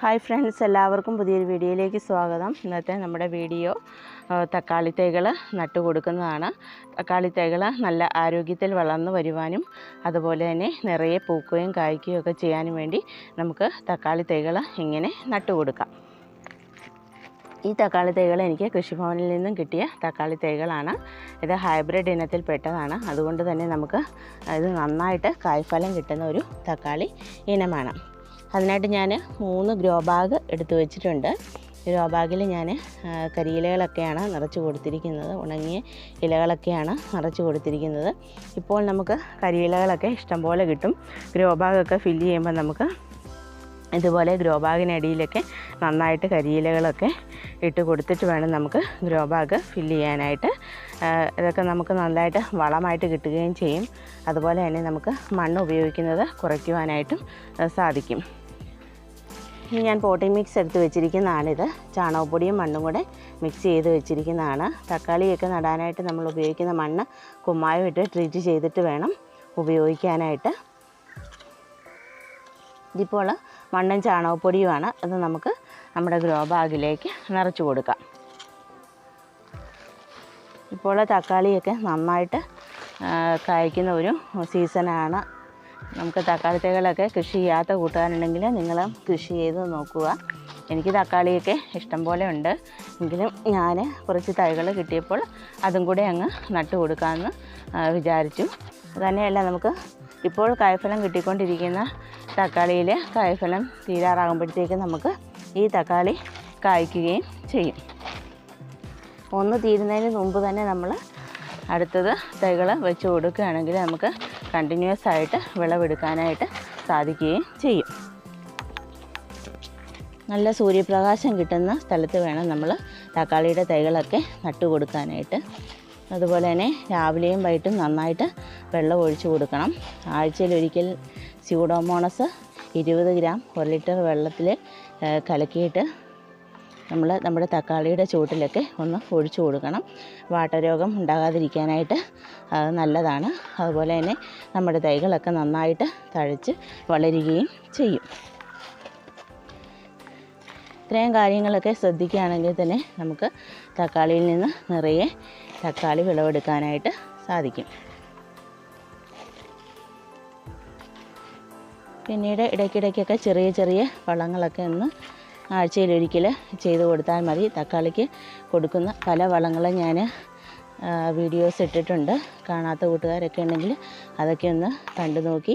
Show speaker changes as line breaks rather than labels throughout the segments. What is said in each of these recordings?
Hi friends എല്ലാവർക്കും പുതിയൊരു വീഡിയോയിലേക്ക് സ്വാഗതം. ഇന്നത്തെ നമ്മുടെ വീഡിയോ തക്കാളി തൈകൾ നട്ടു കൊടുക്കുന്നതാണ്. തക്കാളി തൈകൾ നല്ല ആരോഗ്യത്തിൽ വളർന്നു വരുവാനും അതുപോലെ തന്നെ നിറയെ പൂക്കുകയും കായ്ക്കുകയും ഒക്കെ ചെയ്യാനും വേണ്ടി നമുക്ക് തക്കാളി തൈകൾ ഇങ്ങനെ നട്ടു കൊടുക്കാം. ഈ തക്കാളി തൈകൾ എനിക്ക് കൃഷിഭവനിൽ നിന്നും കിട്ടിയ തക്കാളി തൈകളാണ്. ഇത് ഹൈബ്രിഡ് ഇനത്തിൽപ്പെട്ടതാണ് അതുകൊണ്ട് തന്നെ നമുക്ക് ഇത് നന്നായിട്ട് കായ്ഫലം കിട്ടുന്ന ഒരു തക്കാളി ഇനമാണ്. അതിനായിട്ട് ഞാൻ മൂന്ന് ഗ്രോ ബാഗ് എടുത്തു വെച്ചിട്ടുണ്ട്. ഗ്രോ ബാഗിൽ ഞാൻ കരിയിലകളൊക്കെയാണ് നിറച്ച് കൊടുത്തിരിക്കുന്നത്. ഉണങ്ങിയ ഇലകളൊക്കെയാണ് നിറച്ച് കൊടുത്തിരിക്കുന്നത്. ഇപ്പോൾ നമുക്ക് കരിയിലകളൊക്കെ ഇഷ്ടംപോലെ കിട്ടും. ഗ്രോ ബാഗൊക്കെ ഫില്ല് ചെയ്യുമ്പോൾ നമുക്ക് ഇതുപോലെ ഗ്രോ ബാഗിനടിയിലൊക്കെ നന്നായിട്ട് കരിയിലകളൊക്കെ ഇട്ട് കൊടുത്തിട്ട് വേണം നമുക്ക് ഗ്രോ ബാഗ് ഫില്ല് ചെയ്യാനായിട്ട്. ഇതൊക്കെ നമുക്ക് നന്നായിട്ട് വളമായിട്ട് കിട്ടുകയും ചെയ്യും. അതുപോലെ തന്നെ നമുക്ക് മണ്ണ് ഉപയോഗിക്കുന്നത് കുറയ്ക്കുവാനായിട്ടും സാധിക്കും. ഇനി ഞാൻ പോട്ടിംഗ് മിക്സ് എടുത്ത് വെച്ചിരിക്കുന്നതാണിത് ചാണകപ്പൊടിയും മണ്ണും കൂടെ മിക്സ് ചെയ്ത് വെച്ചിരിക്കുന്നതാണ്. തക്കാളിയൊക്കെ നടാനായിട്ട് നമ്മൾ ഉപയോഗിക്കുന്ന മണ്ണ് കുമ്മായം ഇട്ട് ട്രീറ്റ് ചെയ്തിട്ട് വേണം ഉപയോഗിക്കാനായിട്ട്. ഇതിപ്പോൾ മണ്ണും ചാണകപ്പൊടിയുമാണ്. അത് നമുക്ക് നമ്മുടെ ഗ്രോ ബാഗിലേക്ക് നിറച്ച് കൊടുക്കാം. ഇപ്പോൾ തക്കാളിയൊക്കെ നന്നായിട്ട് കായ്ക്കുന്ന ഒരു സീസണാണ് നമുക്ക് തക്കാളി തൈകളൊക്കെ കൃഷി ചെയ്യാത്ത കൂട്ടുകാരുണ്ടെങ്കിൽ നിങ്ങൾ കൃഷി ചെയ്ത് നോക്കുക. എനിക്ക് തക്കാളിയൊക്കെ ഇഷ്ടം പോലെ ഉണ്ട്. എങ്കിലും ഞാൻ കുറച്ച് തൈകൾ കിട്ടിയപ്പോൾ അതും കൂടെ അങ്ങ് നട്ടു കൊടുക്കാമെന്ന് വിചാരിച്ചു. തന്നെയല്ല നമുക്ക് ഇപ്പോൾ കായ്ഫലം കിട്ടിക്കൊണ്ടിരിക്കുന്ന തക്കാളിയിൽ കായ്ഫലം തീരാറാകുമ്പോഴത്തേക്ക് നമുക്ക് ഈ തക്കാളി കായ്ക്കുകയും ചെയ്യും. ഒന്ന് തീരുന്നതിന് മുമ്പ് തന്നെ നമ്മൾ അടുത്തത് തൈകൾ വെച്ച് കൊടുക്കുകയാണെങ്കിൽ നമുക്ക് കണ്ടിന്യൂസ് ആയിട്ട് വിളവെടുക്കാനായിട്ട് സാധിക്കുകയും ചെയ്യും. നല്ല സൂര്യപ്രകാശം കിട്ടുന്ന സ്ഥലത്ത് വേണം നമ്മൾ തക്കാളിയുടെ തൈകളൊക്കെ നട്ടു കൊടുക്കാനായിട്ട് അതുപോലെ തന്നെ രാവിലെയും വൈകിട്ടും നന്നായിട്ട് വെള്ളം ഒഴിച്ചു കൊടുക്കണം. ആഴ്ചയിൽ ഒരിക്കൽ സ്യൂഡോമോണസ് ഇരുപത് ഗ്രാം ഒരു ലിറ്റർ വെള്ളത്തിൽ കലക്കിയിട്ട് നമ്മൾ നമ്മുടെ തക്കാളിയുടെ ചുവട്ടിലൊക്കെ ഒന്ന് ഒഴിച്ചു കൊടുക്കണം. വാട്ടരോഗം ഉണ്ടാകാതിരിക്കാനായിട്ട് അത് നല്ലതാണ്. അതുപോലെ തന്നെ നമ്മുടെ തൈകളൊക്കെ നന്നായിട്ട് തഴച്ച് വളരുകയും ചെയ്യും. ഇത്രയും കാര്യങ്ങളൊക്കെ ശ്രദ്ധിക്കുകയാണെങ്കിൽ തന്നെ നമുക്ക് തക്കാളിയിൽ നിന്ന് നിറയെ തക്കാളി വിളവെടുക്കാനായിട്ട് സാധിക്കും. പിന്നീട് ഇടയ്ക്കിടയ്ക്കൊക്കെ ചെറിയ ചെറിയ വളങ്ങളൊക്കെ ഒന്ന് ആഴ്ചയിലൊരിക്കൽ ചെയ്ത് കൊടുത്താൽ മതി. തക്കാളിക്ക് കൊടുക്കുന്ന പല വളങ്ങളും ഞാൻ വീഡിയോസ് ഇട്ടിട്ടുണ്ട്. കാണാത്ത കൂട്ടുകാരൊക്കെ ഉണ്ടെങ്കിൽ അതൊക്കെ ഒന്ന് കണ്ടു നോക്കി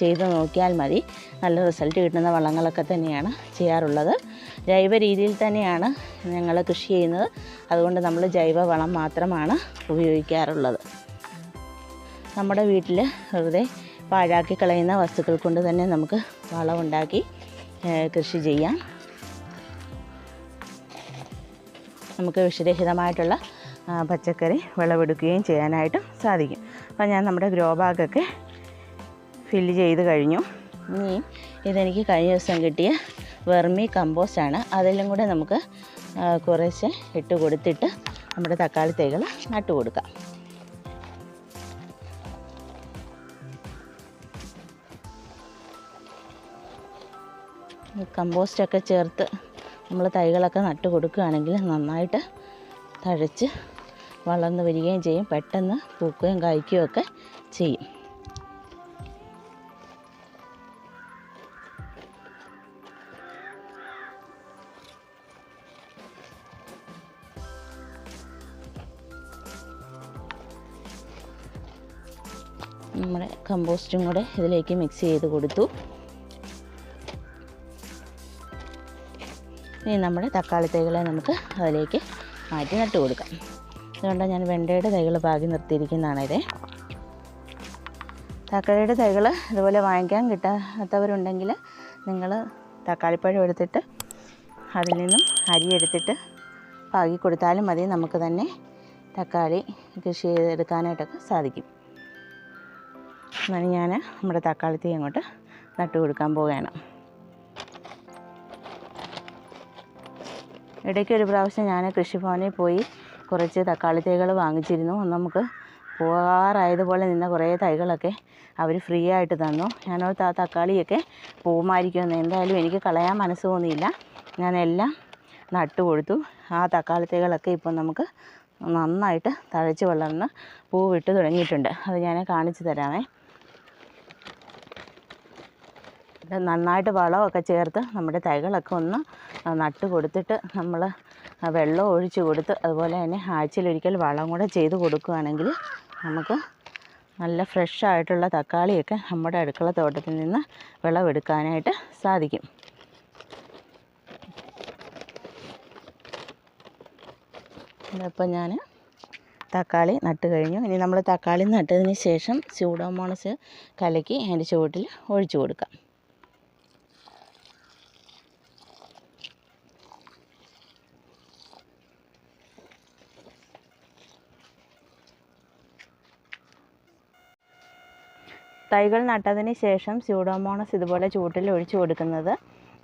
ചെയ്ത് നോക്കിയാൽ മതി. നല്ല റിസൾട്ട് കിട്ടുന്ന വളങ്ങളൊക്കെ തന്നെയാണ് ചെയ്യാറുള്ളത്. ജൈവ രീതിയിൽ തന്നെയാണ് ഞങ്ങൾ കൃഷി ചെയ്യുന്നത്. അതുകൊണ്ട് നമ്മൾ ജൈവ വളം മാത്രമാണ് ഉപയോഗിക്കാറുള്ളത്. നമ്മുടെ വീട്ടിൽ വെറുതെ പാഴാക്കി കളയുന്ന വസ്തുക്കൾ കൊണ്ട് തന്നെ നമുക്ക് വളമുണ്ടാക്കി കൃഷി ചെയ്യാം. നമുക്ക് വിഷരഹിതമായിട്ടുള്ള പച്ചക്കറി വിളവെടുക്കുകയും ചെയ്യാനായിട്ട് സാധിക്കും. അപ്പോൾ ഞാൻ നമ്മുടെ ഗ്രോ ബാഗൊക്കെ ഫില്ല് ചെയ്ത് കഴിഞ്ഞു. ഇനി ഇതെനിക്ക് കഴിഞ്ഞ ദിവസം കിട്ടിയ വെർമി കമ്പോസ്റ്റാണ് അതെല്ലാം കൂടെ നമുക്ക് കുറേശ്ശെ ഇട്ട് കൊടുത്തിട്ട് നമ്മുടെ തക്കാളി തൈകൾ നട്ടു കൊടുക്കാം കമ്പോസ്റ്റൊക്കെ ചേർത്ത് നമ്മൾ തൈകളൊക്കെ നട്ട് കൊടുക്കുകയാണെങ്കിൽ നന്നായിട്ട് തഴച്ച് വളർന്നു വരികയും ചെയ്യും. പെട്ടെന്ന് പൂക്കുകയും കായ്ക്കുകയും ഒക്കെ ചെയ്യും. നമ്മുടെ കമ്പോസ്റ്റും കൂടെ ഇതിലേക്ക് മിക്സ് ചെയ്ത് കൊടുത്തു. ഇനി നമ്മുടെ തക്കാളി തൈകളെ നമുക്ക് അതിലേക്ക് മാറ്റി നട്ട് കൊടുക്കാം. അതുകൊണ്ട് ഞാൻ വെണ്ടയുടെ തൈകൾ പാകി നിർത്തിയിരിക്കുന്നതാണ് ഇത്. തക്കാളിയുടെ തൈകൾ ഇതുപോലെ വാങ്ങിക്കാൻ കിട്ടാത്തവരുണ്ടെങ്കിൽ നിങ്ങൾ തക്കാളിപ്പഴം എടുത്തിട്ട് അതിൽ നിന്നും അരി എടുത്തിട്ട് പാകി കൊടുത്താലും മതി. നമുക്ക് തന്നെ തക്കാളി കൃഷി ചെയ്തെടുക്കാനായിട്ടൊക്കെ സാധിക്കും. എന്നാലും ഞാൻ നമ്മുടെ തക്കാളി തീ അങ്ങോട്ട് നട്ടു കൊടുക്കാൻ പോവുകയാണ്. ഇടയ്ക്ക് ഒരു പ്രാവശ്യം ഞാൻ കൃഷിഭവനിൽ പോയി കുറച്ച് തക്കാളി തൈകൾ വാങ്ങിച്ചിരുന്നു. നമുക്ക് പോകാറായതുപോലെ നിന്ന കുറേ തൈകളൊക്കെ അവർ ഫ്രീ ആയിട്ട് തന്നു. ഞാനോർത്ത് ആ തക്കാളിയൊക്കെ പൂമായിരിക്കുമെന്ന് എന്തായാലും എനിക്ക് കളയാൻ മനസ്സ് തോന്നിയില്ല. ഞാനെല്ലാം നട്ടു കൊടുത്തു. ആ തക്കാളി തൈകളൊക്കെ ഇപ്പം നമുക്ക് നന്നായിട്ട് തഴച്ച് വളർന്ന് പൂവിട്ട് തുടങ്ങിയിട്ടുണ്ട്. അത് ഞാൻ കാണിച്ചു തരാമേ. ഇത് നന്നായിട്ട് വളമൊക്കെ ചേർത്ത് നമ്മുടെ തൈകളൊക്കെ ഒന്ന് നട്ട് കൊടുത്തിട്ട് നമ്മൾ വെള്ളം ഒഴിച്ച് കൊടുത്ത് അതുപോലെ തന്നെ ആഴ്ചയിലൊരിക്കൽ വളം കൂടെ ചെയ്ത് കൊടുക്കുകയാണെങ്കിൽ നമുക്ക് നല്ല ഫ്രഷ് ആയിട്ടുള്ള തക്കാളിയൊക്കെ നമ്മുടെ അടുക്കള തോട്ടത്തിൽ നിന്ന് വിളവെടുക്കാനായിട്ട് സാധിക്കും. ഇതിപ്പോൾ ഞാൻ തക്കാളി നട്ട് കഴിഞ്ഞു. ഇനി നമ്മൾ തക്കാളി നട്ടതിന് ശേഷം സ്യൂഡോമോണസ് കലക്കി അതിന്റെ ചുവട്ടിൽ ഒഴിച്ചു കൊടുക്കാം. തൈകൾ നട്ടതിന് ശേഷം സ്യൂഡോമോണസ് ഇതുപോലെ ചൂട്ടിൽ ഒഴിച്ചു കൊടുക്കുന്നത്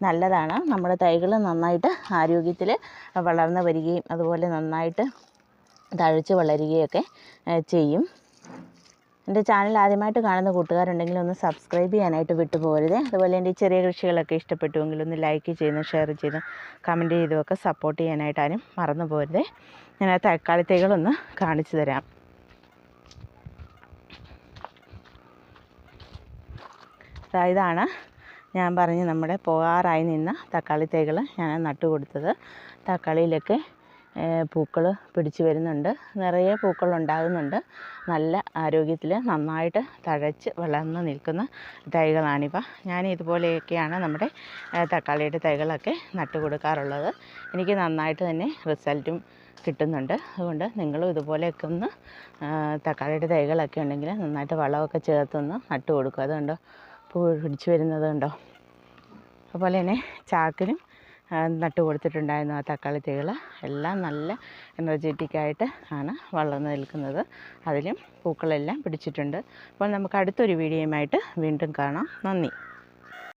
നല്ലതാണ്. നമ്മുടെ തൈകൾ നന്നായിട്ട് ആരോഗ്യത്തിൽ വളർന്നു വരികയും അതുപോലെ നന്നായിട്ട് തഴച്ച് വളരുകയൊക്കെ ചെയ്യും. എന്റെ ചാനൽ ആദ്യമായിട്ട് കാണുന്ന കൂട്ടുകാരുണ്ടെങ്കിൽ ഒന്ന് സബ്സ്ക്രൈബ് ചെയ്യാനായിട്ട് വിട്ടുപോകരുത്. അതുപോലെ എന്റെ ചെറിയ കൃഷികളൊക്കെ ഇഷ്ടപ്പെട്ടുവെങ്കിൽ ഒന്ന് ലൈക്ക് ചെയ്യുന്നു ഷെയർ ചെയ്തു കമന്റ് ചെയ്തുമൊക്കെ സപ്പോർട്ട് ചെയ്യാനായിട്ട് ആരും മറന്നു പോകരുത് ഞാൻ ആ തക്കാളി തൈകളൊന്ന് കാണിച്ചു തരാം. ഇതാണ് ഞാൻ പറഞ്ഞ് നമ്മുടെ പോകാറായി നിന്ന തക്കാളി തൈകൾ ഞാൻ നട്ടു കൊടുത്തത് തക്കാളിയിലൊക്കെ പൂക്കൾ പിടിച്ചു വരുന്നുണ്ട്. നിറയെ പൂക്കൾ ഉണ്ടാകുന്നുണ്ട്. നല്ല ആരോഗ്യത്തിൽ നന്നായിട്ട് തഴച്ച് വളർന്ന് നിൽക്കുന്ന തൈകളാണിവ. ഞാൻ ഇതുപോലെയൊക്കെയാണ് നമ്മുടെ തക്കാളിയുടെ തൈകളൊക്കെ നട്ടു കൊടുക്കാറുള്ളത് എനിക്ക് നന്നായിട്ട് തന്നെ റിസൾട്ടും കിട്ടുന്നുണ്ട്. അതുകൊണ്ട് നിങ്ങളും ഇതുപോലെയൊക്കെ ഒന്ന് തക്കാളിയുടെ തൈകളൊക്കെ ഉണ്ടെങ്കിൽ നന്നായിട്ട് വളമൊക്കെ ചേർത്തൊന്ന് നട്ടു കൊടുക്കുക അതുകൊണ്ടോ പൂ പിടിച്ചു വരുന്നത് കണ്ടോ? അതുപോലെ തന്നെ ചാക്കിനും നട്ട് കൊടുത്തിട്ടുണ്ടായിരുന്നു ആ തക്കാളി തൈകൾ എല്ലാം നല്ല എനർജറ്റിക് ആയിട്ട് ആണ് വളർന്നു നിൽക്കുന്നത്. അതിലും പൂക്കളെല്ലാം പിടിച്ചിട്ടുണ്ട്. അപ്പോൾ നമുക്ക് അടുത്തൊരു വീഡിയോയുമായിട്ട് വീണ്ടും കാണാം. നന്ദി.